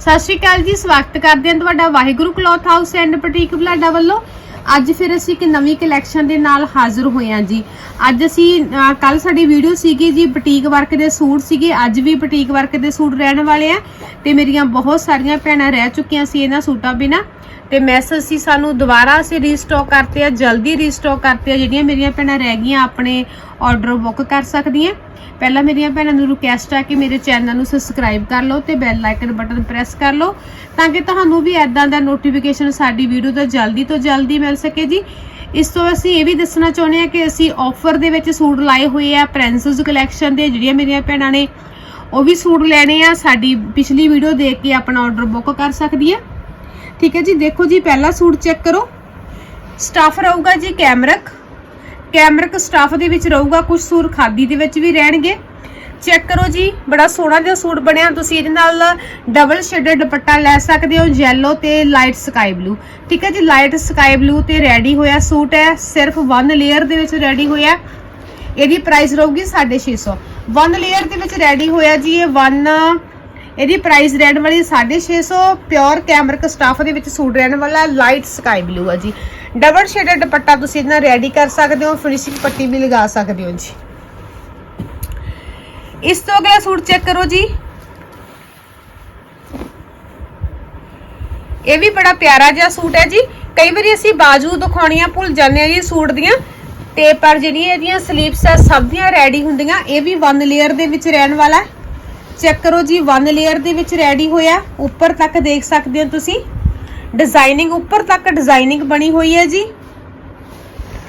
ਸਤਿ ਸ਼੍ਰੀ ਅਕਾਲ ਜੀ, ਸਵਾਗਤ ਕਰਦੇ ਹਾਂ ਤੁਹਾਡਾ Waheguru cloth house and boutique Balada ਵੱਲੋਂ। ਅੱਜ ਫਿਰ ਅਸੀਂ ਇੱਕ ਨਵੀਂ ਕਲੈਕਸ਼ਨ ਦੇ ਨਾਲ ਹਾਜ਼ਰ ਹੋਏ ਹਾਂ ਜੀ। ਅੱਜ ਅਸੀਂ ਕੱਲ ਸਾਡੀ ਵੀਡੀਓ ਸੀਗੀ ਜੀ, ਬੁਟੀਕ ਵਰਕ ਦੇ ਸੂਟ ਸੀਗੇ। ਅੱਜ ਵੀ ਬੁਟੀਕ ਵਰਕ ਦੇ ਸੂਟ ਰਹਿਣ ਵਾਲੇ ਆ ਤੇ ਮੇਰੀਆਂ ਬਹੁਤ ਸਾਰੀਆਂ ਭੈਣਾਂ ਰਹਿ ਚੁੱਕੀਆਂ ਸੀ ਇਹਨਾਂ ਸੂਟਾਂ ਬਿਨਾ। ਤੇ ਮੈਸੇਜ ਸੀ ਸਾਨੂੰ ਦੁਬਾਰਾ ਅਸੀਂ ਰੀਸਟਾਕ ਕਰਤੇ ਆ, ਜਲਦੀ ਰੀਸਟਾਕ ਕਰਤੇ ਆ। ਜਿਹੜੀਆਂ ਮੇਰੀਆਂ ਭੈਣਾਂ ਰਹਿ ਗਈਆਂ ਆਪਣੇ ਆਰਡਰ ਬੁੱਕ ਕਰ ਸਕਦੀ ਹੈ। ਪਹਿਲਾਂ ਮੇਰੀਆਂ ਭੈਣਾਂ ਨੂੰ ਰਿਕੁਐਸਟ ਆ ਕਿ ਮੇਰੇ ਚੈਨਲ ਨੂੰ ਸਬਸਕ੍ਰਾਈਬ ਕਰ ਲਓ ਤੇ ਬੈਲ ਆਈਕਨ ਬਟਨ ਪ੍ਰੈਸ ਕਰ ਲਓ ਤਾਂ ਕਿ ਤੁਹਾਨੂੰ ਵੀ ਐਦਾਂ ਦਾ ਨੋਟੀਫਿਕੇਸ਼ਨ ਸਾਡੀ ਵੀਡੀਓ ਦਾ ਜਲਦੀ ਤੋਂ ਜਲਦੀ ਮਿਲ ਸਕੇ ਜੀ। ਇਸ ਤੋਂ ਅਸੀਂ ਇਹ ਵੀ ਦੱਸਣਾ ਚਾਹੁੰਦੇ ਹਾਂ ਕਿ ਅਸੀਂ ਆਫਰ ਦੇ ਵਿੱਚ ਸੂਟ ਲਾਏ ਹੋਏ ਆ ਪ੍ਰਿੰਸਸ ਕਲੈਕਸ਼ਨ ਦੇ, ਜਿਹੜੀਆਂ ਮੇਰੀਆਂ ਭੈਣਾਂ ਨੇ, ਉਹ ਵੀ ਸੂਟ ਲੈਣੇ ਆ। ਸਾਡੀ ਪਿਛਲੀ ਵੀਡੀਓ ਦੇਖ ਕੇ ਆਪਣਾ ਆਰਡਰ ਬੁੱਕ ਕਰ ਸਕਦੀ ਹੈ। ਠੀਕ ਹੈ ਜੀ, ਦੇਖੋ ਜੀ, ਪਹਿਲਾ ਸੂਟ ਚੈੱਕ ਕਰੋ। ਸਟਾਫ ਰਹੂਗਾ ਜੀ ਕੈਮਰਕ ਕੈਮਰਕ ਸਟਾਫ ਦੇ ਵਿੱਚ ਰਹੂਗਾ ਕੁਝ ਸੂਰ ਖਾਦੀ ਦੇ ਵਿੱਚ ਵੀ ਰਹਿਣਗੇ। ਚੈੱਕ ਕਰੋ ਜੀ, ਬੜਾ ਸੋਹਣਾ ਜਿਹਾ ਸੂਟ ਬਣਿਆ। ਤੁਸੀਂ ਇਹਦੇ ਨਾਲ ਡਬਲ ਸ਼ੇਡਡ ਦੁਪੱਟਾ ਲੈ ਸਕਦੇ ਹੋ ਯੈਲੋ ਤੇ ਲਾਈਟ ਸਕਾਈ ਬਲੂ ਠੀਕ ਹੈ ਜੀ ਲਾਈਟ ਸਕਾਈ ਬਲੂ ਤੇ ਰੈਡੀ ਹੋਇਆ ਸੂਟ ਹੈ। ਸਿਰਫ ਵਨ ਲੇਅਰ ਦੇ ਵਿੱਚ ਰੈਡੀ ਹੋਇਆ। ਇਹਦੀ ਪ੍ਰਾਈਸ ਰਹੂਗੀ 650 ਵਨ ਲੇਅਰ ਦੇ ਵਿੱਚ ਰੈਡੀ ਹੋਇਆ ਜੀ ਇਹ ਵਨ ਇਹਦੀ ਪ੍ਰਾਈਸ ਰਹਿਣ ਵਾਲੀ 650 ਪਿਓਰ ਕੈਮਰਕ ਸਟਾਫ ਦੇ ਵਿੱਚ ਸੂਟ ਰਹਿਣ ਵਾਲਾ ਲਾਈਟ ਸਕਾਈ ਬਲੂ ਹੈ ਜੀ। ਡਬਲ ਸ਼ੇਡਡ ਦੁਪੱਟਾ ਤੁਸੀਂ ਇਹਦੇ ਰੈਡੀ ਕਰ ਸਕਦੇ ਹੋ ਫਿਨਿਸ਼ਿੰਗ ਪੱਟੀ ਵੀ ਲਗਾ ਸਕਦੇ ਹੋ ਜੀ। ਇਸ ਤੋਂ ਅਗਲਾ ਸੂਟ ਚੈੱਕ ਕਰੋ ਜੀ। ਇਹ ਵੀ ਬੜਾ ਪਿਆਰਾ ਜਿਹਾ ਸੂਟ ਹੈ ਜੀ। ਕਈ ਵਾਰੀ ਅਸੀਂ ਬਾਜੂ ਦਿਖਾਉਣੀਆਂ ਭੁੱਲ ਜਾਂਦੇ ਆ ਜੀ ਸੂਟ ਦੀਆਂ। ਤੇ ਪਰ ਜਿਹੜੀਆਂ ਇਹਦੀਆਂ ਸਲੀਵਸ ਆ, ਸਭ ਦੀਆਂ ਰੈਡੀ ਹੁੰਦੀਆਂ। ਇਹ ਵੀ ਵਨ ਲੇਅਰ ਦੇ ਵਿੱਚ ਰਹਿਣ ਵਾਲਾ ਚੈੱਕ ਕਰੋ ਜੀ ਵਨ ਲੇਅਰ ਦੇ ਵਿੱਚ ਰੈਡੀ ਹੋਇਆ। ਉੱਪਰ ਤੱਕ ਦੇਖ ਸਕਦੇ ਹੋ ਤੁਸੀਂ। ਡਿਜ਼ਾਈਨਿੰਗ ਉੱਪਰ ਤੱਕ ਡਿਜ਼ਾਈਨਿੰਗ ਬਣੀ ਹੋਈ ਹੈ ਜੀ।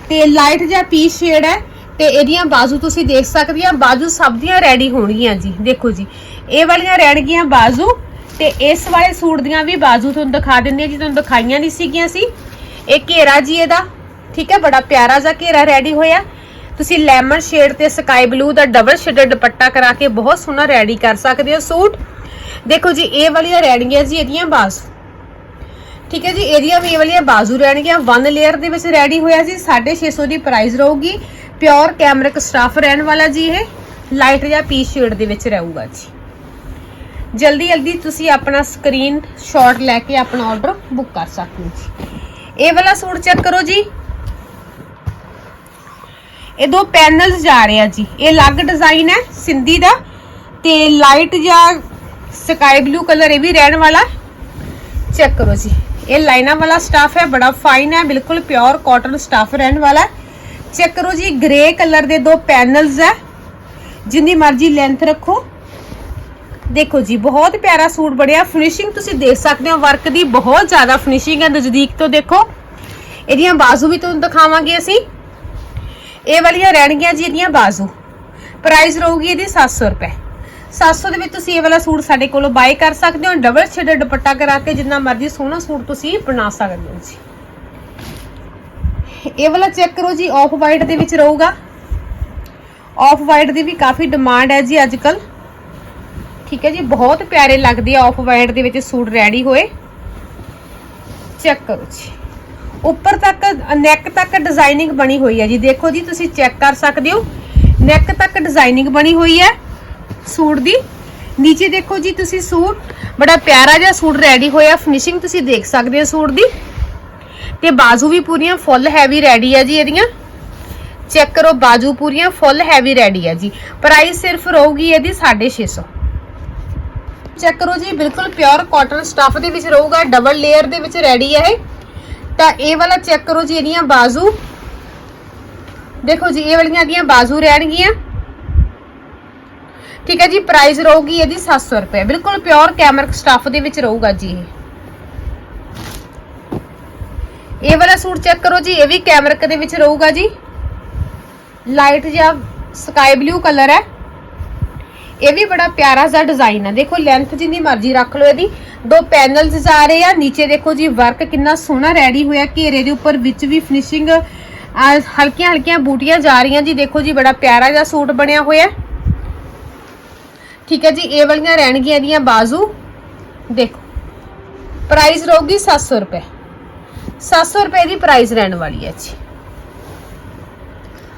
ਤੇ ਲਾਈਟ ਜਿਹਾ ਪੀਚ ਸ਼ੇਡ ਹੈ ਤੇ ਇਹਦੀਆਂ ਬਾਜ਼ੂ ਤੁਸੀਂ ਦੇਖ ਸਕਦੇ ਆ, ਬਾਜ਼ੂ ਸਭ ਦੀਆਂ ਰੈਡੀ ਹੋਣਗੀਆਂ ਜੀ। ਦੇਖੋ ਜੀ, ਇਹ ਵਾਲੀਆਂ ਰਹਿਣਗੀਆਂ ਬਾਜ਼ੂ ਤੇ ਇਸ ਵਾਲੇ ਸੂਟ ਦੀਆਂ ਵੀ ਬਾਜ਼ੂ ਤੁਹਾਨੂੰ ਦਿਖਾ ਦਿੰਦੇ ਆ ਜੀ, ਤੁਹਾਨੂੰ ਦਿਖਾਈਆਂ ਨਹੀਂ ਸੀਗੀਆਂ ਸੀ। ਇਹ ਘੇਰਾ ਜੀ ਇਹਦਾ, ਠੀਕ ਹੈ, ਬੜਾ ਪਿਆਰਾ ਜਿਹਾ ਘੇਰਾ ਰੈਡੀ ਹੋਇਆ। ਤੁਸੀਂ ਲੈਮਨ ਸ਼ੇਡ ਤੇ ਸਕਾਈ ਬਲੂ ਦਾ ਡਬਲ ਸ਼ੇਡਡ ਦੁਪੱਟਾ ਕਰਾ ਕੇ ਬਹੁਤ ਸੋਹਣਾ ਰੈਡੀ ਕਰ ਸਕਦੇ ਹੋ ਸੂਟ। ਦੇਖੋ ਜੀ, ਇਹ ਵਾਲੀਆਂ ਰਹਿਣਗੀਆਂ ਜੀ ਇਹਦੀਆਂ ਬਾਜ਼ੂ। ਠੀਕ ਹੈ ਜੀ ਇਹਦੀਆਂ ਵੀ ਇਹ ਵਾਲੀਆਂ ਬਾਜ਼ੂ ਰਹਿਣਗੀਆਂ। ਵਨ ਲੇਅਰ ਦੇ ਵਿੱਚ ਰੈਡੀ ਹੋਇਆ ਜੀ 650 ਦੀ ਪ੍ਰਾਈਸ ਰਹੂਗੀ। ਪਿਓਰ ਕੈਮਰਿਕ ਸਟਾਫ ਰਹਿਣ ਵਾਲਾ ਜੀ ਇਹ। ਲਾਈਟ ਜਾਂ ਪੀ ਸ਼ੇਡ ਦੇ ਵਿੱਚ ਰਹੂਗਾ ਜੀ। ਜਲਦੀ ਜਲਦੀ ਤੁਸੀਂ ਆਪਣਾ ਸਕਰੀਨ ਸ਼ਾਟ ਲੈ ਕੇ ਆਪਣਾ ਆਰਡਰ ਬੁੱਕ ਕਰ ਸਕਦੇ ਹੋ ਜੀ। ਇਹ ਵਾਲਾ ਸੂਟ ਚੈੱਕ ਕਰੋ ਜੀ। ਇਹ ਦੋ ਪੈਨਲਸ ਜਾ ਰਹੇ ਆ ਜੀ। ਇਹ ਅਲੱਗ ਡਿਜ਼ਾਈਨ ਹੈ, ਸਿੰਧੀ ਦਾ। ਤੇ ਲਾਈਟ ਜਾਂ ਸਕਾਈ ਬਲੂ ਕਲਰ ਇਹ ਵੀ ਰਹਿਣ ਵਾਲਾ। ਚੈੱਕ ਕਰੋ ਜੀ। ਇਹ ਲਾਈਨਾਂ ਵਾਲਾ ਸਟਾਫ ਹੈ, ਬੜਾ ਫਾਈਨ ਹੈ, ਬਿਲਕੁਲ ਪਿਓਰ ਕਾਟਨ ਸਟਾਫ ਰਹਿਣ ਵਾਲਾ ਚੈੱਕ ਕਰੋ ਜੀ ਗ੍ਰੇ ਕਲਰ ਦੇ ਦੋ ਪੈਨਲਸ ਹੈ। ਜਿੰਨੀ ਮਰਜ਼ੀ ਲੈਂਥ ਰੱਖੋ। ਦੇਖੋ ਜੀ, ਬਹੁਤ ਪਿਆਰਾ ਸੂਟ ਬੜਿਆ ਫਿਨਿਸ਼ਿੰਗ ਤੁਸੀਂ ਦੇਖ ਸਕਦੇ ਹੋ ਵਰਕ ਦੀ ਬਹੁਤ ਜ਼ਿਆਦਾ ਫਿਨਿਸ਼ਿੰਗ ਹੈ। ਨਜ਼ਦੀਕ ਤੋਂ ਦੇਖੋ। ਇਹਦੀਆਂ ਬਾਜ਼ੂ ਵੀ ਤੁਹਾਨੂੰ ਦਿਖਾਵਾਂਗੇ ਅਸੀਂ। ਇਹ ਵਾਲੀਆਂ ਰਹਿਣਗੀਆਂ ਜੀ ਇਹਦੀਆਂ ਬਾਜ਼ੂ। ਪ੍ਰਾਈਸ ਰਹੂਗੀ ਇਹਦੀ 700 ਰੁਪਏ। 700 ਦੇ ਵਿੱਚ ਤੁਸੀਂ ਇਹ ਵਾਲਾ ਸੂਟ ਸਾਡੇ ਕੋਲੋਂ ਬਾਈ ਕਰ ਸਕਦੇ ਹੋ ਡਬਲ ਸ਼ੇਡਡ ਦੁਪੱਟਾ ਕਰਾ ਕੇ ਜਿੰਨਾ ਮਰਜ਼ੀ ਸੋਹਣਾ ਸੂਟ ਤੁਸੀਂ ਬਣਾ ਸਕਦੇ ਹੋ ਜੀ। ਇਹ ਵਾਲਾ ਚੈੱਕ ਕਰੋ ਜੀ ਆਫ ਵਾਈਟ ਦੇ ਵਿੱਚ ਰਹੂਗਾ। ਆਫ ਵਾਈਟ ਦੀ ਵੀ ਕਾਫੀ ਡਿਮਾਂਡ ਹੈ ਜੀ ਅੱਜ ਕੱਲ ਠੀਕ ਹੈ ਜੀ, ਬਹੁਤ ਪਿਆਰੇ ਲੱਗਦੇ ਆ ਆਫ ਵਾਈਟ ਦੇ ਵਿੱਚ ਸੂਟ ਰੈਡੀ ਹੋਏ। ਚੈੱਕ ਕਰੋ ਜੀ। ਉੱਪਰ ਤੱਕ ਨੈਕ ਤੱਕ ਡਿਜ਼ਾਈਨਿੰਗ ਬਣੀ ਹੋਈ ਹੈ ਜੀ। ਦੇਖੋ ਜੀ, ਤੁਸੀਂ ਚੈੱਕ ਕਰ ਸਕਦੇ ਹੋ। ਨੈਕ ਤੱਕ ਡਿਜ਼ਾਈਨਿੰਗ ਬਣੀ ਹੋਈ ਹੈ। ਸੂਟ ਦੀ। ਨੀਚੇ ਦੇਖੋ ਜੀ ਤੁਸੀਂ ਸੂਟ। ਬੜਾ ਪਿਆਰਾ ਜਿਹਾ ਸੂਟ ਰੈਡੀ ਹੋਇਆ। ਫਿਨਿਸ਼ਿੰਗ ਤੁਸੀਂ ਦੇਖ ਸਕਦੇ ਹੋ ਸੂਟ ਦੀ। ਤੇ ਬਾਜ਼ੂ ਵੀ ਪੂਰੀਆਂ ਫੁੱਲ ਹੈਵੀ ਰੈਡੀ ਆ ਜੀ ਇਹਦੀਆਂ। ਚੈੱਕ ਕਰੋ ਬਾਜ਼ੂ ਪੂਰੀਆਂ ਫੁੱਲ ਹੈਵੀ ਰੈਡੀ ਹੈ ਜੀ। ਪ੍ਰਾਈਸ ਸਿਰਫ ਰਹੂਗੀ ਇਹਦੀ 650 ਚੈੱਕ ਕਰੋ ਜੀ, ਬਿਲਕੁਲ ਪਿਓਰ ਕਾਟਨ ਸਟਫ ਦੇ ਵਿੱਚ ਰਹੂਗਾ। ਡਬਲ ਲੇਅਰ ਦੇ ਵਿੱਚ ਰੈਡੀ ਹੈ ਇਹ। ਤਾਂ ਇਹ ਵਾਲਾ ਚੈੱਕ ਕਰੋ ਜੀ ਇਹਦੀਆਂ ਬਾਜ਼ੂ। ਦੇਖੋ ਜੀ, ਇਹ ਵਾਲੀਆਂ ਦੀਆਂ ਬਾਜ਼ੂ ਰਹਿਣਗੀਆਂ। ਠੀਕ ਹੈ ਜੀ ਪ੍ਰਾਈਸ ਰਹੂਗੀ ਇਹਦੀ 700 ਰੁਪਏ। ਬਿਲਕੁਲ ਪਿਓਰ ਕੈਮਰਿਕ ਸਟਫ ਦੇ ਵਿੱਚ ਰਹੂਗਾ ਜੀ ਇਹ। ਇਹ ਵਾਲਾ ਸੂਟ ਚੈੱਕ ਕਰੋ ਜੀ, ਇਹ ਵੀ ਕੈਮਰਿਕ ਦੇ ਵਿੱਚ ਰਹੂਗਾ ਜੀ। ਲਾਈਟ ਜਿਹਾ ਸਕਾਈ ਬਲੂ ਕਲਰ ਹੈ। ਇਹ ਵੀ ਬੜਾ ਪਿਆਰਾ ਜਿਹਾ ਡਿਜ਼ਾਈਨ ਹੈ। ਦੇਖੋ ਲੈਂਥ ਜਿੰਨੀ ਮਰਜ਼ੀ ਰੱਖ ਲਓ ਇਹਦੀ। ਦੋ ਪੈਨਲਸ ਜਾ ਰਹੇ ਆ, ਨੀਚੇ ਦੇਖੋ ਜੀ ਵਰਕ ਕਿੰਨਾ ਸੋਹਣਾ ਰੈਡੀ ਹੋਇਆ। ਘੇਰੇ ਦੇ ਉੱਪਰ ਵਿੱਚ ਵੀ ਫਿਨਿਸ਼ਿੰਗ ਹਲਕੀਆਂ ਹਲਕੀਆਂ ਬੂਟੀਆਂ ਜਾ ਰਹੀਆਂ ਜੀ। ਦੇਖੋ ਜੀ, ਬੜਾ ਪਿਆਰਾ ਜਿਹਾ ਸੂਟ ਬਣਿਆ ਹੋਇਆ ਠੀਕ ਹੈ ਜੀ, ਇਹ ਵਾਲੀਆਂ ਰਹਿਣਗੀਆਂ ਇਹਦੀਆਂ ਬਾਜ਼ੂ। ਦੇਖੋ ਪ੍ਰਾਈਸ ਰਹੂਗੀ 700 ਰੁਪਏ। 700 ਰੁਪਏ ਦੀ ਪ੍ਰਾਈਸ ਰਹਿਣ ਵਾਲੀ ਹੈ ਜੀ।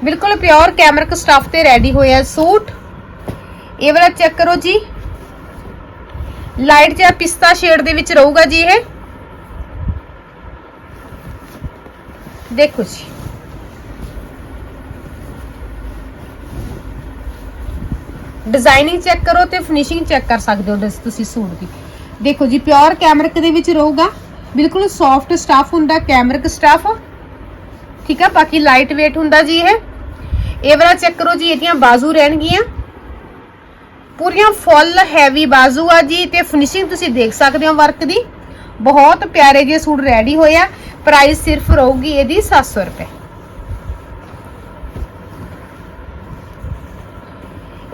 ਬਿਲਕੁਲ ਪਿਓਰ ਕੈਮਰਿਕ ਸਟਫ ਤੇ ਰੈਡੀ ਹੋਇਆ ਸੂਟ। ਇਹ ਵਾਲਾ ਚੈੱਕ ਕਰੋ ਜੀ। ਲਾਈਟ ਜਿਹਾ ਪਿਸਤਾ ਸ਼ੇਡ ਦੇ ਵਿੱਚ ਰਹੂਗਾ ਜੀ ਇਹ। ਦੇਖੋ ਜੀ। ਡਿਜ਼ਾਈਨਿੰਗ ਚੈੱਕ ਕਰੋ ਤੇ ਫਿਨਿਸ਼ਿੰਗ ਚੈੱਕ ਕਰ ਸਕਦੇ ਹੋ ਡਿਸ- ਤੁਸੀਂ ਸੂਟ ਦੀ। ਦੇਖੋ ਜੀ ਪਿਓਰ ਕੈਮਰਿਕ ਦੇ ਵਿੱਚ ਰਹੂਗਾ। ਬਿਲਕੁਲ ਸੌਫਟ ਸਟਫ ਹੁੰਦਾ ਕੈਮਰਿਕ ਸਟਫ ਠੀਕ ਆ, ਬਾਕੀ ਲਾਈਟ weight ਹੁੰਦਾ ਜੀ ਇਹ। ਇਹ ਵਾਲਾ ਚੈੱਕ ਕਰੋ ਜੀ, ਇਹਦੀਆਂ ਬਾਜ਼ੂ ਰਹਿਣਗੀਆਂ। ਪੂਰੀਆਂ ਫੁੱਲ ਹੈਵੀ ਬਾਜ਼ੂ ਆ ਜੀ ਤੇ ਫਿਨਿਸ਼ਿੰਗ ਤੁਸੀਂ ਦੇਖ ਸਕਦੇ ਹੋ ਵਰਕ ਦੀ। ਬਹੁਤ ਪਿਆਰੇ ਜਿਹੇ ਸੂਟ ਰੈਡੀ ਹੋਏ ਆ। ਪ੍ਰਾਈਸ ਸਿਰਫ ਰਹੂਗੀ ਇਹਦੀ 700 ਰੁਪਏ।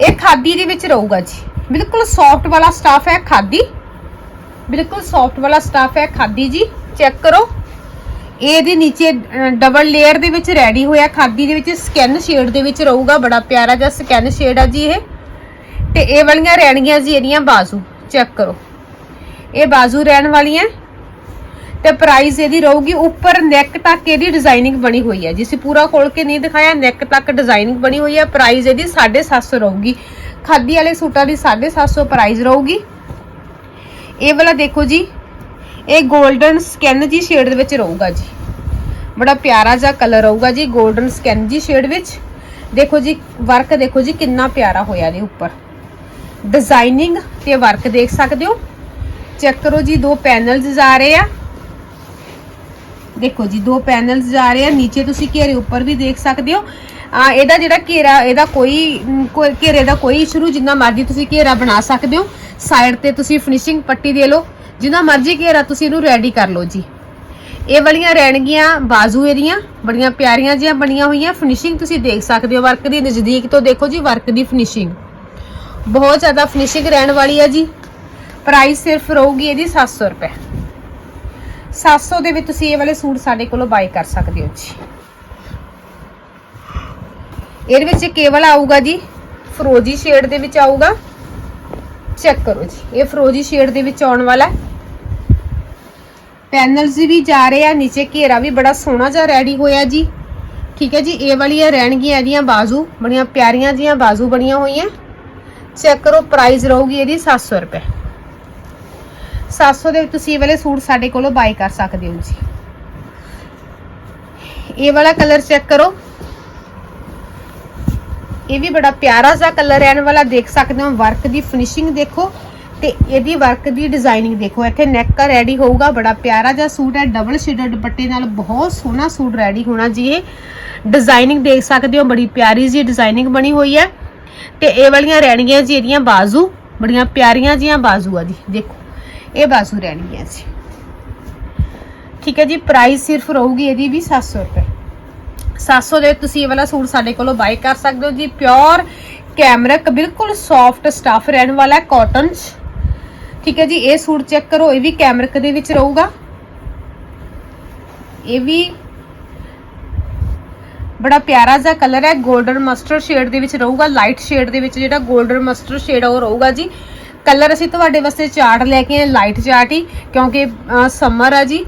ਇਹ ਖਾਦੀ ਦੇ ਵਿੱਚ ਰਹੂਗਾ ਜੀ। ਬਿਲਕੁਲ ਸੌਫਟ ਵਾਲਾ ਸਟਾਫ ਹੈ ਖਾਦੀ। ਬਿਲਕੁਲ ਸੌਫਟ ਵਾਲਾ ਸਟਾਫ ਹੈ ਖਾਦੀ ਜੀ। ਚੈੱਕ ਕਰੋ। ਇਹਦੇ ਨੀਚੇ ਡਬਲ ਲੇਅਰ ਦੇ ਵਿੱਚ ਰੈਡੀ ਹੋਇਆ ਖਾਦੀ ਦੇ ਵਿੱਚ ਸਕਿਨ ਸ਼ੇਡ ਦੇ ਵਿੱਚ ਰਹੂਗਾ। ਬੜਾ ਪਿਆਰਾ ਜਿਹਾ ਸਕਿਨ ਸ਼ੇਡ ਆ ਜੀ ਇਹ। ਤੇ ਇਹ ਵਾਲੀਆਂ ਰਹਿਣਗੀਆਂ ਜੀ ਇਹਦੀਆਂ ਬਾਜ਼ੂ। ਚੈੱਕ ਕਰੋ। ਇਹ ਬਾਜ਼ੂ ਰਹਿਣ ਵਾਲੀਆਂ। ਤੇ ਪ੍ਰਾਈਸ ਇਹਦੀ ਰਹੂਗੀ ਉੱਪਰ ਨੈਕ ਤੱਕ ਇਹਦੀ ਡਿਜ਼ਾਈਨਿੰਗ ਬਣੀ ਹੋਈ ਹੈ। ਜਿਸੇ ਪੂਰਾ ਖੋਲ ਕੇ ਨਹੀਂ ਦਿਖਾਇਆ ਨੈਕ ਤੱਕ ਡਿਜ਼ਾਈਨਿੰਗ ਬਣੀ ਹੋਈ ਹੈ। ਪ੍ਰਾਈਸ ਇਹਦੀ 750 ਰਹੂਗੀ। ਖਾਦੀ ਵਾਲੇ ਸੂਟਾਂ ਦੀ 750 ਪ੍ਰਾਈਸ ਰਹੂਗੀ। ਇਹ ਵਾਲਾ ਦੇਖੋ ਜੀ, ਇਹ 골ਡਨ ਸਕਿਨ ਜੀ ਸ਼ੇਡ ਦੇ ਵਿੱਚ ਰਹੂਗਾ ਜੀ। ਬੜਾ ਪਿਆਰਾ ਜਿਹਾ ਕਲਰ ਰਹੂਗਾ ਜੀ 골ਡਨ ਸਕਿਨ ਜੀ ਸ਼ੇਡ ਵਿੱਚ। ਦੇਖੋ ਜੀ ਵਰਕ ਦੇਖੋ ਜੀ, ਕਿੰਨਾ ਪਿਆਰਾ ਹੋਇਆ ਇਹਦੇ ਉੱਪਰ। ਡਿਜ਼ਾਈਨਿੰਗ ਤੇ ਵਰਕ ਦੇਖ ਸਕਦੇ ਹੋ। ਚੈੱਕ ਕਰੋ ਜੀ, ਦੋ ਪੈਨਲਸ ਜਾ ਰਹੇ ਆ। ਦੇਖੋ ਜੀ ਦੋ ਪੈਨਲਸ ਜਾ ਰਹੇ ਆ ਨੀਚੇ ਤੁਸੀਂ ਘੇਰੇ ਉੱਪਰ ਵੀ ਦੇਖ ਸਕਦੇ ਹੋ। ਆ ਇਹਦਾ ਜਿਹੜਾ ਘੇਰਾ ਇਹਦਾ ਕੋਈ ਮ, ਘੇਰੇ ਦਾ ਕੋਈ ਇਸ਼ੂ ਜਿੰਨਾ ਮਰਜ਼ੀ ਤੁਸੀਂ ਘੇਰਾ ਬਣਾ ਸਕਦੇ ਹੋ। ਸਾਈਡ ਤੇ ਤੁਸੀਂ ਫਿਨਿਸ਼ਿੰਗ ਪੱਟੀ ਦੇ ਲਓ ਜਿੰਨਾ ਮਰਜ਼ੀ ਘੇਰਾ ਤੁਸੀਂ ਇਹਨੂੰ ਰੈਡੀ ਕਰ ਲਓ ਜੀ। ਇਹ ਵਾਲੀਆਂ ਰਹਿਣਗੀਆਂ ਬਾਜ਼ੂ ਇਹਦੀਆਂ ਬੜੀਆਂ ਪਿਆਰੀਆਂ ਜਿਹੀਆਂ ਬਣੀਆਂ ਹੋਈਆਂ। ਫਿਨਿਸ਼ਿੰਗ ਤੁਸੀਂ ਦੇਖ ਸਕਦੇ ਹੋ ਵਰਕ ਦੀ ਨਜ਼ਦੀਕ ਤੋਂ ਦੇਖੋ ਜੀ ਵਰਕ ਦੀ ਫਿਨਿਸ਼ਿੰਗ ਬਹੁਤ ਜ਼ਿਆਦਾ ਫਿਨਿਸ਼ਿੰਗ ਰਹਿਣ ਵਾਲੀ ਹੈ ਜੀ। ਪ੍ਰਾਈਸ ਸਿਰਫ ਰਹੂਗੀ ਇਹਦੀ 700 ਰੁਪਏ। 700 ਦੇ ਵਿੱਚ ਤੁਸੀਂ ਇਹ ਵਾਲੇ ਸੂਟ ਸਾਡੇ ਕੋਲੋਂ ਬਾਈ ਕਰ ਸਕਦੇ ਹੋ ਜੀ। ਇਹਦੇ ਵਿੱਚ ਕੇਵਲ ਆਊਗਾ ਜੀ, ਫਰੋਜੀ ਸ਼ੇਡ ਦੇ ਵਿੱਚ ਆਊਗਾ। ਚੈੱਕ ਕਰੋ ਜੀ, ਇਹ ਫਰੋਜੀ ਸ਼ੇਡ ਦੇ ਵਿੱਚ ਆਉਣ ਵਾਲਾ ਹੈ। ਪੈਨਲਸ ਵੀ ਜਾ ਰਹੇ ਆ, ਨੀਚੇ ਘੇਰਾ ਵੀ ਬੜਾ ਸੋਹਣਾ ਜਿਹਾ ਰੈਡੀ ਹੋਇਆ ਜੀ। ਠੀਕ ਹੈ ਜੀ, ਇਹ ਵਾਲੀਆਂ ਰਹਿਣਗੀਆਂ ਇਹਦੀਆਂ ਬਾਜ਼ੂ, ਬੜੀਆਂ ਪਿਆਰੀਆਂ ਜੀਆਂ ਬਾਜ਼ੂ ਬਣੀਆਂ ਹੋਈਆਂ। ਚੈੱਕ ਕਰੋ ਪ੍ਰਾਈਸ ਰਹੂਗੀ ਇਹਦੀ 700 ਰੁਪਏ। 700 ਦੇ ਵਿੱਚ ਤੁਸੀਂ ਇਹ ਵਾਲੇ ਸੂਟ ਸਾਡੇ ਕੋਲੋਂ ਬਾਈ ਕਰ ਸਕਦੇ ਹੋ ਜੀ। ਇਹ ਵਾਲਾ ਕਲਰ ਚੈੱਕ ਕਰੋ। ਇਹ ਵੀ ਬੜਾ ਪਿਆਰਾ ਜਿਹਾ ਕਲਰ ਰਹਿਣ ਵਾਲਾ, ਦੇਖ ਸਕਦੇ ਹੋ ਵਰਕ ਦੀ ਫਿਨਿਸ਼ਿੰਗ ਦੇਖੋ ਤੇ ਇਹਦੀ ਵਰਕ ਦੀ ਡਿਜ਼ਾਈਨਿੰਗ ਦੇਖੋ। ਇੱਥੇ ਨੈਕ ਰੈਡੀ ਹੋਊਗਾ, ਬੜਾ ਪਿਆਰਾ ਜਿਹਾ ਸੂਟ ਹੈ ਡਬਲ ਸ਼ੇਡਡ ਦੁਪੱਟੇ ਨਾਲ ਬਹੁਤ ਸੋਹਣਾ ਸੂਟ ਰੈਡੀ ਹੋਣਾ ਜੀ ਇਹ। ਡਿਜ਼ਾਈਨਿੰਗ ਦੇਖ ਸਕਦੇ ਹੋ, ਬੜੀ ਪਿਆਰੀ ਜੀ ਡਿਜ਼ਾਈਨਿੰਗ ਬਣੀ ਹੋਈ ਹੈ। ਤੇ ਇਹ ਵਾਲੀਆਂ ਰਹਿਣਗੀਆਂ ਜੀ ਇਹਦੀਆਂ ਬਾਜ਼ੂ, ਬੜੀਆਂ ਪਿਆਰੀਆਂ ਜੀਆਂ ਬਾਜ਼ੂ ਆ ਜੀ ਦੇਖੋ। ਇਹ ਬਾਜ਼ੂ ਰਹਿਣਗੀਆਂ ਜੀ ਠੀਕ ਹੈ ਜੀ ਪ੍ਰਾਈਸ ਸਿਰਫ ਰਹੂਗੀ ਇਹਦੀ ਵੀ 700 ਰੁਪਏ। 700 ਦੇ ਤੁਸੀਂ ਇਹ ਵਾਲਾ ਸੂਟ ਸਾਡੇ ਕੋਲੋਂ ਬਾਈ ਕਰ ਸਕਦੇ ਹੋ ਜੀ। ਪਿਓਰ ਕੈਮਰਿਕ ਬਿਲਕੁਲ ਸੌਫਟ ਸਟਫ ਰਹਿਣ ਵਾਲਾ ਕਾਟਨ ਚ। ਠੀਕ ਹੈ ਜੀ, ਇਹ ਸੂਟ ਚੈੱਕ ਕਰੋ, ਇਹ ਵੀ ਕੈਮਰਕ ਦੇ ਵਿੱਚ ਰਹੂਗਾ। ਇਹ ਵੀ ਬੜਾ ਪਿਆਰਾ ਜਿਹਾ ਕਲਰ ਹੈ 골ਡਨ ਮਸਟਰਡ ਸ਼ੇਡ ਦੇ ਵਿੱਚ ਰਹੂਗਾ। ਲਾਈਟ ਸ਼ੇਡ ਦੇ ਵਿੱਚ ਜਿਹੜਾ 골ਡਨ ਮਸਟਰਡ ਸ਼ੇਡ ਉਹ ਰਹੂਗਾ ਜੀ। ਕਲਰ ਅਸੀਂ ਤੁਹਾਡੇ ਵਾਸਤੇ ਚਾਰਟ ਲੈ ਕੇ ਆਏ ਲਾਈਟ ਚਾਰਟ ਹੀ, ਕਿਉਂਕਿ ਸਮਰ ਆ ਜੀ।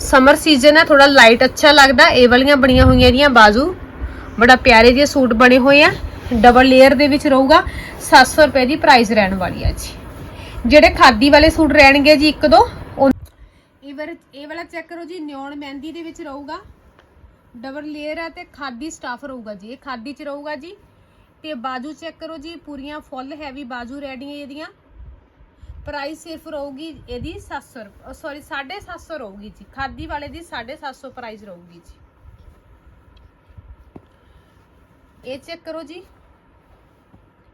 ਸਮਰ ਸੀਜ਼ਨ ਹੈ ਥੋੜਾ ਲਾਈਟ ਅੱਛਾ ਲੱਗਦਾ, ਇਹ ਵਾਲੀਆਂ ਬਣੀਆਂ ਹੋਈਆਂ ਇਹਦੀਆਂ ਬਾਜ਼ੂ। ਬੜਾ ਪਿਆਰੇ ਜਿਹੇ ਸੂਟ ਬਣੇ ਹੋਏ ਆ ਡਬਲ ਲੇਅਰ ਦੇ ਵਿੱਚ ਰਹੂਗਾ। 700 ਰੁਪਏ ਦੀ ਪ੍ਰਾਈਸ ਰਹਿਣ ਵਾਲੀ ਆ ਜੀ। ਜਿਹੜੇ ਖਾਦੀ ਵਾਲੇ ਸੂਟ ਰਹਿਣਗੇ ਜੀ, ਇੱਕ ਦੋ, ਉਹ- ਇਹ ਵਾਰ ਇਹ ਵਾਲਾ ਚੈੱਕ ਕਰੋ ਜੀ ਨਿਓਨ ਮਹਿੰਦੀ ਦੇ ਵਿੱਚ ਰਹੂਗਾ। ਡਬਲ ਲੇਅਰ ਆ ਤੇ ਖਾਦੀ ਸਟਾਫ ਰਹੂਗਾ ਜੀ, ਇਹ ਖਾਦੀ ਚ ਰਹੂਗਾ ਜੀ। ਤੇ ਬਾਜੂ ਚੈੱਕ ਕਰੋ ਜੀ, ਪੂਰੀਆਂ ਫੁੱਲ ਹੈਵੀ ਬਾਜੂ ਰੈਡੀ ਹੈ ਇਹਦੀਆਂ। ਪ੍ਰਾਈਸ ਸਿਰਫ ਰਹੂਗੀ ਇਹਦੀ 700 ਰੁਪਏ ਸੌਰੀ 750 ਰਹੂਗੀ ਜੀ। ਖਾਦੀ ਵਾਲੇ ਦੀ 750 ਪ੍ਰਾਈਸ ਰਹੂਗੀ ਜੀ। ਇਹ ਚੈੱਕ ਕਰੋ ਜੀ।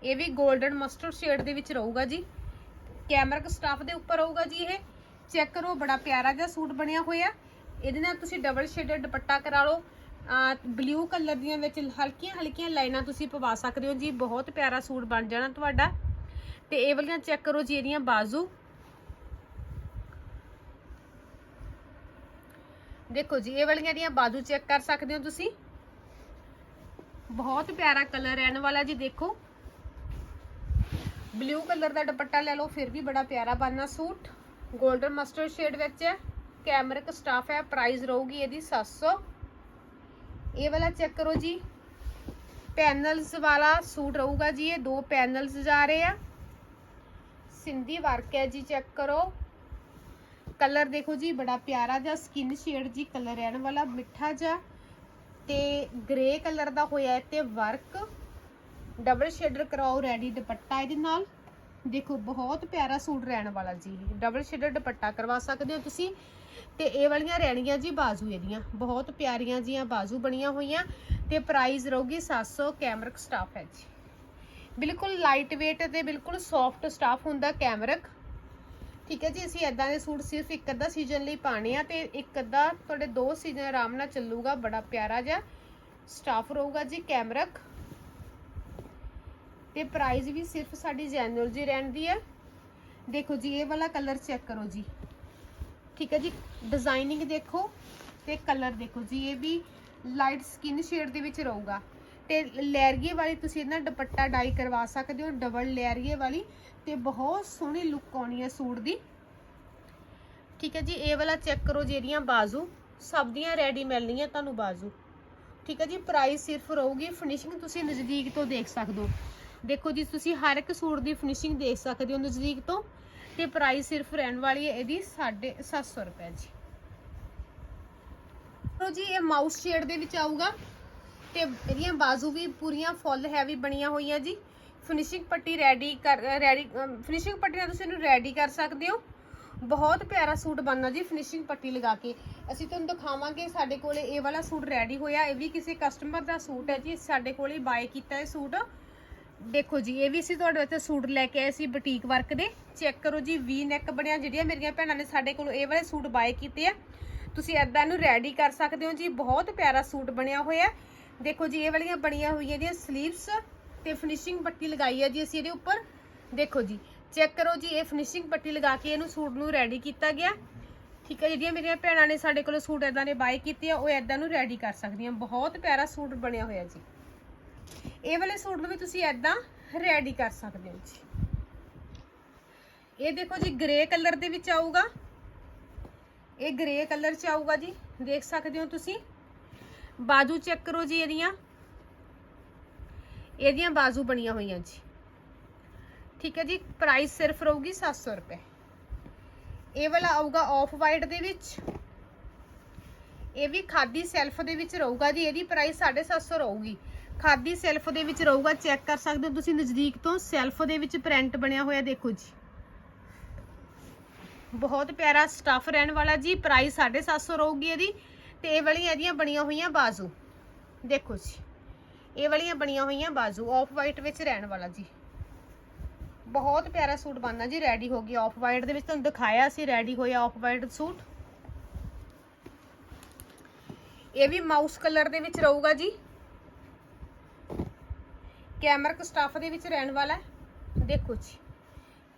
ਇਹ ਵੀ 골ਡਨ ਮਸਟਰਡ ਸ਼ੇਡ ਦੇ ਵਿੱਚ ਰਹੂਗਾ ਜੀ। ਕੈਮਰਿਕ ਸਟਾਫ ਦੇ ਉੱਪਰ ਰਹੂਗਾ ਜੀ ਇਹ। ਚੈੱਕ ਕਰੋ, ਬੜਾ ਪਿਆਰਾ ਜਿਹਾ ਸੂਟ ਬਣਿਆ ਹੋਇਆ। ਇਹਦੇ ਨਾਲ ਤੁਸੀਂ ਡਬਲ ਸ਼ੇਡਡ ਦੁਪੱਟਾ ਕਰਾ ਲਓ। ਬਲੂ ਕਲਰ ਦੀਆਂ ਵਿੱਚ ਹਲਕੀਆਂ ਹਲਕੀਆਂ ਲਾਈਨਾਂ ਤੁਸੀਂ ਪਵਾ ਸਕਦੇ ਹੋ ਜੀ। ਬਹੁਤ ਪਿਆਰਾ ਸੂਟ ਬਣ ਜਾਣਾ ਤੁਹਾਡਾ। ਤੇ ਇਹ ਵਾਲੀਆਂ ਚੈੱਕ ਕਰੋ ਜੀ ਇਹਦੀਆਂ ਬਾਜ਼ੂ। ਦੇਖੋ ਜੀ, ਇਹ ਵਾਲੀਆਂ ਦੀਆਂ ਬਾਜ਼ੂ ਚੈੱਕ ਕਰ ਸਕਦੇ ਹੋ ਤੁਸੀਂ। ਬਹੁਤ ਪਿਆਰਾ ਕਲਰ ਰਹਿਣ ਵਾਲਾ ਜੀ, ਦੇਖੋ। ਬਲੂ ਕਲਰ ਦਾ ਦੁਪੱਟਾ ਲੈ ਲਓ, ਫਿਰ ਵੀ ਬੜਾ ਪਿਆਰਾ ਬਣਨਾ ਸੂਟ। 골ਡਨ ਮਸਟਰਡ ਸ਼ੇਡ ਵਿੱਚ ਹੈ। ਕੈਮਰਿਕ ਸਟਾਫ ਹੈ ਪ੍ਰਾਈਸ ਰਹੂਗੀ ਇਹਦੀ 700 ਇਹ ਵਾਲਾ ਚੈੱਕ ਕਰੋ ਜੀ। ਪੈਨਲਸ ਵਾਲਾ ਸੂਟ ਰਹੂਗਾ ਜੀ, ਇਹ ਦੋ ਪੈਨਲਸ ਜਾ ਰਹੇ ਆ। ਸਿੰਧੀ ਵਰਕ ਹੈ ਜੀ ਚੈੱਕ ਕਰੋ। ਕਲਰ ਦੇਖੋ ਜੀ, ਬੜਾ ਪਿਆਰਾ ਜਿਹਾ ਸਕਿਨ ਸ਼ੇਡ ਜੀ ਕਲਰ ਰਹਿਣ ਵਾਲਾ, ਮਿੱਠਾ ਜਿਹਾ। ਤੇ ਗ੍ਰੇ ਕਲਰ ਦਾ ਹੋਇਆ ਤੇ ਵਰਕ ਡਬਲ ਸ਼ੇਡਰ ਕਰਾਓ ਰੈਡੀ ਦੁਪੱਟਾ ਇਹਦੇ ਨਾਲ। ਦੇਖੋ, ਬਹੁਤ ਪਿਆਰਾ ਸੂਟ ਰਹਿਣ ਵਾਲਾ ਜੀ। ਡਬਲ ਸ਼ੇਡਰ ਦੁਪੱਟਾ ਕਰਵਾ ਸਕਦੇ ਹੋ ਤੁਸੀਂ। ਤੇ ਇਹ ਵਾਲੀਆਂ ਰਹਿਣਗੀਆਂ ਜੀ ਬਾਜ਼ੂ ਇਹਦੀਆਂ, ਬਹੁਤ ਪਿਆਰੀਆਂ ਜੀਆਂ ਬਾਜ਼ੂ ਬਣੀਆਂ ਹੋਈਆਂ ਤੇ ਪ੍ਰਾਈਸ ਰਹੂਗੀ 700 ਕੈਮਰਕ ਸਟਾਫ ਹੈ ਜੀ। ਬਿਲਕੁਲ ਲਾਈਟ weight ਤੇ ਬਿਲਕੁਲ ਸੌਫਟ ਸਟਾਫ ਹੁੰਦਾ ਕੈਮਰਕ ਠੀਕ ਹੈ ਜੀ, ਅਸੀਂ ਇਦਾਂ ਦੇ ਸੂਟ ਸਿਰਫ ਇੱਕ ਅੱਧਾ ਸੀਜ਼ਨ ਲਈ ਪਾਣੇ ਆ ਤੇ ਇੱਕ ਅੱਧਾ ਤੁਹਾਡੇ ਦੋ ਸੀਜ਼ਨ ਆਰਾਮ ਨਾਲ ਚੱਲੂਗਾ, ਬੜਾ ਪਿਆਰਾ ਜਿਹਾ ਸਟਾਫ ਰਹੂਗਾ ਜੀ ਕੈਮਰਕ ਤੇ ਪ੍ਰਾਈਸ ਵੀ ਸਿਰਫ ਸਾਡੀ ਜੈਨੂਅਲ ਜੀ ਰਹਿੰਦੀ ਹੈ। ਦੇਖੋ ਜੀ, ਇਹ ਵਾਲਾ ਕਲਰ ਚੈੱਕ ਕਰੋ ਜੀ। ਠੀਕ ਹੈ ਜੀ। ਡਿਜ਼ਾਈਨਿੰਗ ਦੇਖੋ ਤੇ ਕਲਰ ਦੇਖੋ ਜੀ। ਇਹ ਵੀ ਲਾਈਟ ਸਕਿਨ ਸ਼ੇਡ ਦੇ ਵਿੱਚ ਰਹੂਗਾ। ਤੇ ਲੈਰੀਏ ਵਾਲੀ ਤੁਸੀਂ ਇਹਨਾਂ ਦੁਪੱਟਾ ਡਾਈ ਕਰਵਾ ਸਕਦੇ ਹੋ ਡਬਲ ਲੈਰੀਏ ਵਾਲੀ ਤੇ ਬਹੁਤ ਸੋਹਣੀ ਲੁੱਕ ਆਉਣੀ ਹੈ ਸੂਟ ਦੀ। ਠੀਕ ਹੈ ਜੀ। ਇਹ ਵਾਲਾ ਚੈੱਕ ਕਰੋ ਜਿਹੜੀਆਂ ਬਾਜ਼ੂ। ਸਭ ਦੀਆਂ ਰੈਡੀ ਮਿਲਣੀਆਂ ਤੁਹਾਨੂੰ ਬਾਜ਼ੂ। ਠੀਕ ਹੈ ਜੀ। ਪ੍ਰਾਈਸ ਸਿਰਫ ਰਹੂਗੀ। ਫਿਨਿਸ਼ਿੰਗ ਤੁਸੀਂ ਨਜ਼ਦੀਕ ਤੋਂ ਦੇਖ ਸਕਦੇ ਹੋ। ਦੇਖੋ ਜੀ, ਤੁਸੀਂ ਹਰ ਇੱਕ ਸੂਟ ਦੀ ਫਿਨਿਸ਼ਿੰਗ ਦੇਖ ਸਕਦੇ ਹੋ ਨਜ਼ਦੀਕ ਤੋਂ। ਤੇ ਪ੍ਰਾਈਸ ਸਿਰਫ ਰਹਿਣ ਵਾਲੀ ਹੈ ਇਹਦੀ 750 ਰੁਪਏ ਜੀ। ਲੋ ਜੀ, ਇਹ ਮਾਊਸ ਸ਼ੇਡ ਦੇ ਵਿੱਚ ਆਊਗਾ ਤੇ ਇਹਦੀਆਂ ਬਾਜ਼ੂ ਵੀ ਪੂਰੀਆਂ ਫੁੱਲ ਹੈਵੀ ਬਣੀਆਂ ਹੋਈਆਂ ਜੀ। ਫਿਨਿਸ਼ਿੰਗ ਪੱਟੀ ਰੈਡੀ ਕਰ ਰੈਡੀ ਫਿਨਿਸ਼ਿੰਗ ਪੱਟੀ ਨਾਲ ਤੁਸੀਂ ਇਹਨੂੰ ਰੈਡੀ ਕਰ ਸਕਦੇ ਹੋ। ਬਹੁਤ ਪਿਆਰਾ ਸੂਟ ਬਣਨਾ ਜੀ ਫਿਨਿਸ਼ਿੰਗ ਪੱਟੀ ਲਗਾ ਕੇ। ਅਸੀਂ ਤੁਹਾਨੂੰ ਦਿਖਾਵਾਂਗੇ ਸਾਡੇ ਕੋਲੇ ਇਹ ਵਾਲਾ ਸੂਟ ਰੈਡੀ ਹੋਇਆ। ਇਹ ਵੀ ਕਿਸੇ ਕਸਟਮਰ ਦਾ ਸੂਟ ਹੈ ਜੀ। ਸਾਡੇ ਕੋਲੇ ਬਾਏ ਕੀਤਾ ਇਹ ਸੂਟ। ਦੇਖੋ ਜੀ, ਇਹ ਵੀ ਅਸੀਂ ਤੁਹਾਡੇ ਵਾਸਤੇ ਸੂਟ ਲੈ ਕੇ ਆਏ ਸੀ ਬੁਟੀਕ ਵਰਕ ਦੇ। ਚੈੱਕ ਕਰੋ ਜੀ ਵੀ ਨੈਕ ਬਣਿਆ ਜਿਹੜੀਆਂ ਮੇਰੀਆਂ ਭੈਣਾਂ ਨੇ ਸਾਡੇ ਕੋਲੋਂ ਇਹ ਵਾਲੇ ਸੂਟ ਬਾਏ ਕੀਤੇ ਆ। ਤੁਸੀਂ ਐਦਾਂ ਇਹਨੂੰ ਰੈਡੀ ਕਰ ਸਕਦੇ ਹੋ ਜੀ, ਬਹੁਤ ਪਿਆਰਾ ਸੂਟ ਬਣਿਆ ਹੋਇਆ। ਦੇਖੋ ਜੀ, ਇਹ ਵਾਲੀਆਂ ਬਣੀਆਂ ਹੋਈਆਂ ਦੀਆਂ ਸਲੀਵਸ ਤੇ ਫਿਨਿਸ਼ਿੰਗ ਪੱਟੀ ਲਗਾਈ ਹੈ ਜੀ ਅਸੀਂ ਇਹਦੇ ਉੱਪਰ। ਦੇਖੋ ਜੀ ਚੈੱਕ ਕਰੋ ਜੀ, ਇਹ ਫਿਨਿਸ਼ਿੰਗ ਪੱਟੀ ਲਗਾ ਕੇ ਇਹਨੂੰ ਸੂਟ ਨੂੰ ਰੈਡੀ ਕੀਤਾ ਗਿਆ। ਠੀਕ ਹੈ ਜਿਹੜੀਆਂ ਮੇਰੀਆਂ ਭੈਣਾਂ ਨੇ ਸਾਡੇ ਕੋਲੋਂ ਸੂਟ ਐਦਾਂ ਦੇ ਬਾਏ ਕੀਤੇ ਆ, ਉਹ ਐਦਾਂ ਨੂੰ ਰੈਡੀ ਕਰ ਸਕਦੀਆਂ। ਬਹੁਤ ਪਿਆਰਾ ਸੂਟ ਬਣਿਆ ਹੋਇਆ ਜੀ। ਇਹ ਵਾਲੇ ਸੂਟ ਨੂੰ ਵੀ ਤੁਸੀਂ ਐਦਾਂ ਰੈਡੀ ਕਰ ਸਕਦੇ ਹੋ ਜੀ। ਇਹ ਦੇਖੋ ਜੀ ਗ੍ਰੇ ਕਲਰ ਦੇ ਵਿੱਚ ਆਊਗਾ। ਇਹ ਗ੍ਰੇ ਕਲਰ ਚ ਆਊਗਾ ਜੀ, ਦੇਖ ਸਕਦੇ ਹੋ ਤੁਸੀਂ। ਬਾਜੂ ਚੈੱਕ ਕਰੋ ਜੀ ਇਹਦੀਆਂ। ਇਹਦੀਆਂ ਬਾਜੂ ਬਣੀਆਂ ਹੋਈਆਂ ਜੀ। ਠੀਕ ਹੈ ਜੀ ਪ੍ਰਾਈਸ ਸਿਰਫ ਰਹੂਗੀ 700 ਰੁਪਏ। ਇਹ ਵਾਲਾ ਆਊਗਾ ਆਫ ਵਾਈਟ ਦੇ ਵਿੱਚ। ਇਹ ਵੀ ਖਾਦੀ ਸੈਲਫ ਦੇ ਵਿੱਚ ਰਹੂਗਾ ਜੀ, ਇਹਦੀ ਪ੍ਰਾਈਸ 750 ਰਹੂਗੀ। ਖਾਦੀ ਸੈਲਫ ਦੇ ਵਿੱਚ ਰਹੂਗਾ ਚੈੱਕ ਕਰ ਸਕਦੇ ਹੋ ਤੁਸੀਂ ਨਜ਼ਦੀਕ ਤੋਂ। ਸੈਲਫ ਦੇ ਵਿੱਚ ਪ੍ਰਿੰਟ ਬਣਿਆ ਹੋਇਆ, ਦੇਖੋ ਜੀ। ਬਹੁਤ ਪਿਆਰਾ ਸਟਫ ਰਹਿਣ ਵਾਲਾ ਜੀ ਪ੍ਰਾਈਸ 750 ਰਹੂਗੀ ਇਹਦੀ। ਤੇ ਇਹ ਵਾਲੀਆਂ ਇਹਦੀਆਂ ਬਣੀਆਂ ਹੋਈਆਂ ਬਾਜ਼ੂ। ਦੇਖੋ ਜੀ, ਇਹ ਵਾਲੀਆਂ ਬਣੀਆਂ ਹੋਈਆਂ ਬਾਜ਼ੂ ਆਫ ਵਾਈਟ ਵਿੱਚ ਰਹਿਣ ਵਾਲਾ ਜੀ। ਬਹੁਤ ਪਿਆਰਾ ਸੂਟ ਬਣਨਾ ਜੀ ਰੈਡੀ ਹੋ ਗਈ ਆਫ ਵਾਈਟ ਦੇ ਵਿੱਚ। ਤੁਹਾਨੂੰ ਦਿਖਾਇਆ ਸੀ ਰੈਡੀ ਹੋਇਆ ਆਫ ਵਾਈਟ ਸੂਟ। ਇਹ ਵੀ ਮਾਊਸ ਕਲਰ ਦੇ ਵਿੱਚ ਰਹੂਗਾ ਜੀ। ਕੈਮਰਕ ਸਟਾਫ ਦੇ ਵਿੱਚ ਰਹਿਣ ਵਾਲਾ ਹੈ। ਦੇਖੋ ਜੀ,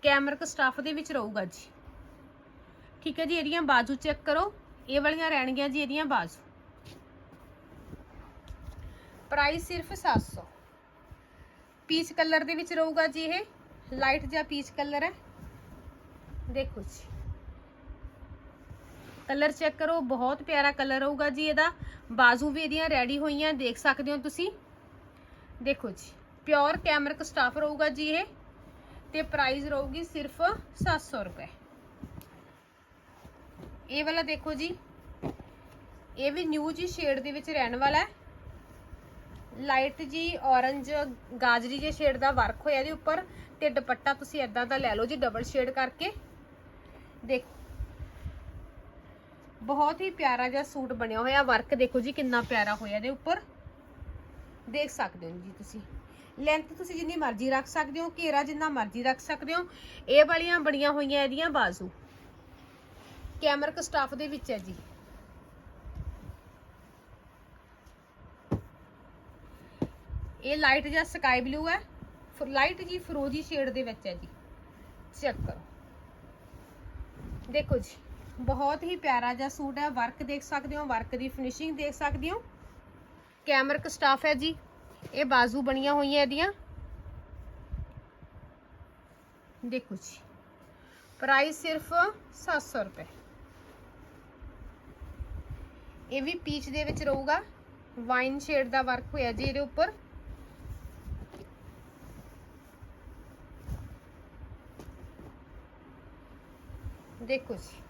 ਕੈਮਰਕ ਸਟਾਫ ਦੇ ਵਿੱਚ ਰਹੂਗਾ ਜੀ। ਠੀਕ ਹੈ ਜੀ, ਇਹਦੀਆਂ ਬਾਜੂ ਚੈੱਕ ਕਰੋ। ਇਹ ਵਾਲੀਆਂ ਰਹਿਣਗੀਆਂ ਜੀ ਇਹਦੀਆਂ ਬਾਜੂ। ਪ੍ਰਾਈਸ ਸਿਰਫ 700 ਪੀਚ ਕਲਰ ਦੇ ਵਿੱਚ ਰਹੂਗਾ ਜੀ ਇਹ। ਲਾਈਟ ਜਿਹਾ ਪੀਚ ਕਲਰ ਹੈ। ਦੇਖੋ ਜੀ। ਕਲਰ ਚੈੱਕ ਕਰੋ, ਬਹੁਤ ਪਿਆਰਾ ਕਲਰ ਹੋਊਗਾ ਜੀ ਇਹਦਾ। ਬਾਜ਼ੂ ਵੀ ਇਹਦੀਆਂ ਰੈਡੀ ਹੋਈਆਂ, ਦੇਖ ਸਕਦੇ ਹੋ ਤੁਸੀਂ। ਦੇਖੋ ਜੀ। ਪਿਓਰ ਕੈਮਰਕ ਸਟਾਫ ਰਹੂਗਾ ਜੀ ਇਹ ਤੇ ਪ੍ਰਾਈਸ ਰਹੂਗੀ ਸਿਰਫ 700 ਰੁਪਏ। ਇਹ ਵਾਲਾ ਦੇਖੋ ਜੀ। ਇਹ ਵੀ ਨਿਊ ਜੀ ਸ਼ੇਡ ਦੇ ਵਿੱਚ ਰਹਿਣ ਵਾਲਾ ਹੈ। ਲਾਈਟ ਜੀ, orange, ਗਾਜਰੀ ਜੇ ਸ਼ੇਡ ਦਾ ਵਰਕ ਹੋਇਆ ਇਹਦੇ ਉੱਪਰ ਤੇ ਦੁਪੱਟਾ ਤੁਸੀਂ ਇਦਾਂ ਦਾ ਲੈ ਲਓ ਜੀ ਡਬਲ ਸ਼ੇਡ ਕਰਕੇ। ਦੇਖ। ਬਹੁਤ ਹੀ ਪਿਆਰਾ ਜਿਹਾ ਸੂਟ ਬਣਿਆ ਹੋਇਆ। ਵਰਕ ਦੇਖੋ ਜੀ ਕਿੰਨਾ ਪਿਆਰਾ ਹੋਇਆ ਇਹਦੇ ਉੱਪਰ। ਦੇਖ ਸਕਦੇ ਹੋ ਜੀ ਤੁਸੀਂ। ਲੈਂਥ ਤੁਸੀਂ ਜਿੰਨੀ ਮਰਜ਼ੀ ਰੱਖ ਸਕਦੇ ਹੋ, ਘੇਰਾ ਜਿੰਨਾ ਮਰਜ਼ੀ ਰੱਖ ਸਕਦੇ ਹੋ। ਇਹ ਵਾਲੀਆਂ ਬਣੀਆਂ ਹੋਈਆਂ ਇਹਦੀਆਂ ਬਾਜ਼ੂ। ਕੈਮਰਕ ਸਟਾਫ ਦੇ ਵਿੱਚ ਹੈ ਜੀ। ਇਹ ਲਾਈਟ ਜਿਹਾ ਸਕਾਈ ਬਲੂ ਹੈ। ਲਾਈਟ ਜੀ ਫਰੋਜੀ ਸ਼ੇਡ ਦੇ ਵਿੱਚ ਹੈ ਜੀ। ਚੈੱਕ ਕਰੋ। ਦੇਖੋ ਜੀ, ਬਹੁਤ ਹੀ ਪਿਆਰਾ ਜਿਹਾ ਸੂਟ ਹੈ। ਵਰਕ ਦੇਖ ਸਕਦੇ ਹੋ ਵਰਕ ਦੀ ਫਿਨਿਸ਼ਿੰਗ ਦੇਖ ਸਕਦੇ ਹੋ। ਕੈਮਰਕ ਸਟਾਫ ਹੈ ਜੀ। ਇਹ ਬਾਜ਼ੂ ਬਣੀਆਂ ਹੋਈਆਂ ਇਹਦੀਆਂ। ਦੇਖੋ ਜੀ। ਪ੍ਰਾਈਸ ਸਿਰਫ 700 ਰੁਪਏ। ਇਹ ਵੀ ਪੀਚ ਦੇ ਵਿੱਚ ਰਹੂਗਾ। ਵਾਈਨ ਸ਼ੇਡ ਦਾ ਵਰਕ ਹੋਇਆ ਜੀ ਇਹਦੇ ਉੱਪਰ। ਦੇਖੋ ਜੀ।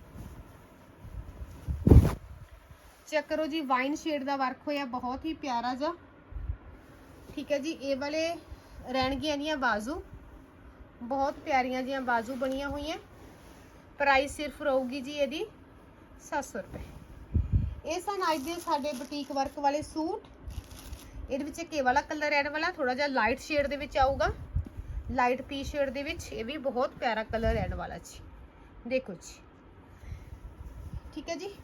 ਚੈੱਕ ਕਰੋ ਜੀ ਵਾਈਨ ਸ਼ੇਡ ਦਾ ਵਰਕ ਹੋਇਆ। ਬਹੁਤ ਹੀ ਪਿਆਰਾ ਜਿਹਾ। ਠੀਕ ਹੈ ਜੀ, ਇਹ ਵਾਲੇ ਰਹਿਣਗੀਆਂ ਦੀਆਂ ਬਾਜ਼ੂ। ਬਹੁਤ ਪਿਆਰੀਆਂ ਜੀਆਂ ਬਾਜ਼ੂ ਬਣੀਆਂ ਹੋਈਆਂ। ਪ੍ਰਾਈਸ ਸਿਰਫ ਰਹੂਗੀ ਜੀ ਇਹਦੀ 700 ਰੁਪਏ। ਇਹ ਸਨ ਅੱਜ ਦੇ ਸਾਡੇ ਬੁਟੀਕ ਵਰਕ ਵਾਲੇ ਸੂਟ। ਇਹਦੇ ਵਿੱਚ ਕੇ ਵਾਲਾ ਕਲਰ ਐਡ ਵਾਲਾ ਥੋੜਾ ਜਿਹਾ ਲਾਈਟ ਸ਼ੇਡ ਦੇ ਵਿੱਚ ਆਊਗਾ। ਲਾਈਟ ਪੀ ਸ਼ੇਡ ਦੇ ਵਿੱਚ ਇਹ ਵੀ ਬਹੁਤ ਪਿਆਰਾ ਕਲਰ ਐਡ ਵਾਲਾ ਜੀ। ਦੇਖੋ ਜੀ। ਠੀਕ ਹੈ ਜੀ।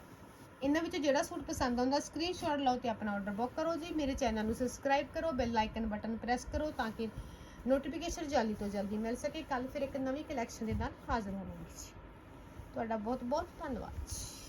ਇਹਨਾਂ ਵਿੱਚ ਜਿਹੜਾ ਸੂਟ ਪਸੰਦ ਆਉਂਦਾ ਸਕਰੀਨਸ਼ਾਟ ਲਓ ਤੇ ਆਪਣਾ ਆਰਡਰ ਬੁੱਕ ਕਰੋ ਜੀ। ਮੇਰੇ ਚੈਨਲ ਨੂੰ ਸਬਸਕ੍ਰਾਈਬ ਕਰੋ ਬੈਲ ਆਈਕਨ ਬਟਨ ਪ੍ਰੈਸ ਕਰੋ ਤਾਂ ਕਿ ਨੋਟੀਫਿਕੇਸ਼ਨ ਜਲਦੀ ਤੋਂ ਜਲਦੀ ਮਿਲ ਸਕੇ। ਕੱਲ ਫਿਰ ਇੱਕ ਨਵੀਂ ਕਲੈਕਸ਼ਨ ਦੇ ਨਾਲ ਹਾਜ਼ਰ ਹੋਵਾਂਗੇ ਜੀ। ਤੁਹਾਡਾ ਬਹੁਤ ਬਹੁਤ ਧੰਨਵਾਦ ਜੀ।